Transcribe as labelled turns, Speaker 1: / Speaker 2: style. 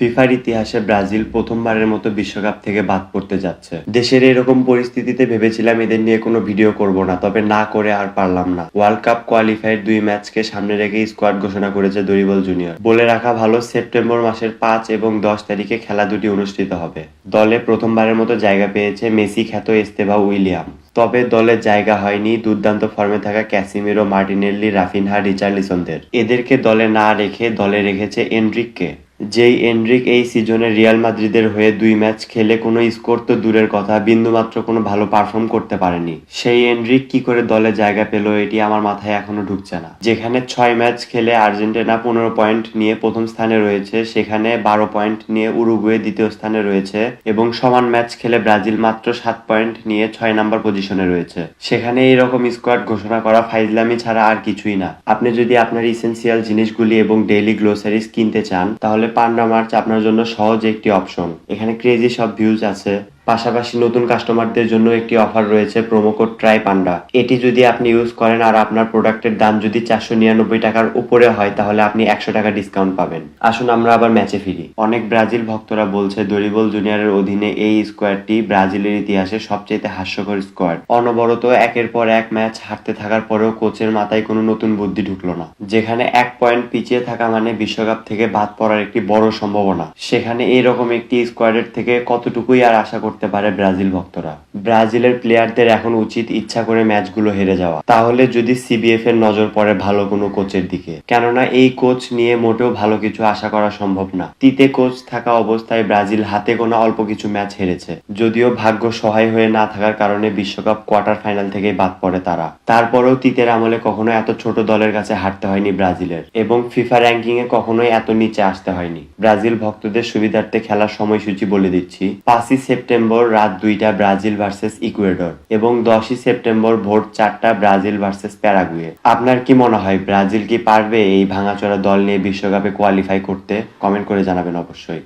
Speaker 1: ফিফার ইতিহাসে ব্রাজিল প্রথমবারের মতো বিশ্বকাপ থেকে বাদ পড়তে যাচ্ছে। দেশের এরকম পরিস্থিতিতে ভেবেছিলাম এদের নিয়ে কোনো ভিডিও করব না, তবে না করে আর পারলাম না। ওয়ার্ল্ড কাপ কোয়ালিফাইড দুই ম্যাচকে সামনে রেখে স্কোয়াড ঘোষণা করেছে দরিবল জুনিয়র। বলে রাখা ভালো, সেপ্টেম্বর মাসের পাঁচ এবং দশ তারিখে খেলা দুটি অনুষ্ঠিত হবে। দলে প্রথমবারের মতো জায়গা পেয়েছে মেসি খ্যাত এস্তেভা উইলিয়াম। তবে দলে জায়গা হয়নি দুর্দান্ত ফর্মে থাকা ক্যাসিমিরো মার্টিনেল্লি, রাফিনহা, রিচার্লিসনদের। এদেরকে দলে না রেখে দলে রেখেছে এনরিককে। যেই এনরিক এই সিজনে রিয়াল মাদ্রিদের হয়ে দুই ম্যাচ খেলে কোনো স্কোর তো দূরের কথা, বিন্দুমাত্র কোনো ভালো পারফর্ম করতে পারেনি। সেই এনরিক কি করে দলে জায়গা পেল এটি আমার মাথায় এখনও ঢুকছে না। যেখানে ছয় ম্যাচ খেলে আর্জেন্টিনা পনেরো পয়েন্ট নিয়ে প্রথম স্থানে রয়েছে, সেখানে বারো পয়েন্ট নিয়ে উরুগুয়ে দ্বিতীয় স্থানে রয়েছে এবং সমান ম্যাচ খেলে ব্রাজিল মাত্র সাত পয়েন্ট নিয়ে ছয় নাম্বার পজিশনে রয়েছে। সেখানে এইরকম স্কোয়াড ঘোষণা করা ফাইজলামি ছাড়া আর কিছুই না। আপনি যদি আপনার ইসেন্সিয়াল জিনিসগুলি এবং ডেইলি গ্লোসারিজ কিনতে চান, তাহলে পান্ডা মার্চ আপনার জন্য সহজ একটি অপশন। এখানে ক্রেজি সব ভিউজ আছে। পাশাপাশি নতুন কাস্টমারদের জন্য একটি অফার রয়েছে প্রোমো কোড ট্রাই পান্ডা এটি যদি আপনি ইউজ করেন আর আপনার প্রোডাক্টের দাম যদি চারশো নিরানব্বই টাকার উপরে হয়, তাহলে আপনি একশো টাকা ডিসকাউন্ট পাবেন। আসুন আমরা আবার ম্যাচে ফিরি। অনেক ব্রাজিল ভক্তরা বলছে দরিবল জুনিয়রের অধীনে এই স্কোয়ারটি ব্রাজিলের ইতিহাসে সবচেয়ে হাস্যকর স্কোয়ার অনবরত একের পর এক ম্যাচ হারতে থাকার পরেও কোচের মাথায় কোনো নতুন বুদ্ধি ঢুকলো না। যেখানে এক পয়েন্ট পিছিয়ে থাকা মানে বিশ্বকাপ থেকে বাদ পড়ার একটি বড় সম্ভাবনা। সেখানে এইরকম একটি স্কোয়াডের থেকে কতটুকুই আর আশা করতে পারে ব্রাজিল ভক্তরা। ব্রাজিলের প্লেয়ারদের এখন উচিত ইচ্ছা করে ম্যাচগুলো হেরে যাওয়া। তাহলে যদি সিবিএফ এর নজর পড়ে ভালো কোনো কোচের দিকে। কেননা এই কোচ নিয়ে মোটেও ভালো কিছু আশা করা সম্ভব না। তিতে কোচ থাকা অবস্থায় ব্রাজিল হাতে গোনা অল্প কিছু ম্যাচ হেরেছে। যদিও ভাগ্য সহায় হয়ে না থাকার কারণে বিশ্বকাপ কোয়ার্টার ফাইনাল থেকেই বাদ পড়ে তারা। তারপরেও তিতের আমলে কখনো এত ছোট দলের কাছে হারতে হয়নি ব্রাজিলের। এবং ফিফা র্যাঙ্কিং এ কখনোই এত নিচে আসতে হয়নি। ব্রাজিল ভক্তদের সুবিধার্থে খেলার সময়সূচি বলে দিচ্ছি। পাঁচই সেপ্টেম্বর রাত দুইটা ব্রাজিল ভার্সেস ইকুয়েডর এবং দশই সেপ্টেম্বর ভোর চারটা ব্রাজিল ভার্সেস প্যারাগুয়ে। আপনার কি মনে হয়, ব্রাজিল কি পারবে এই ভাঙাচোরা দল নিয়ে বিশ্বকাপে কোয়ালিফাই করতে? কমেন্ট করে জানাবেন অবশ্যই।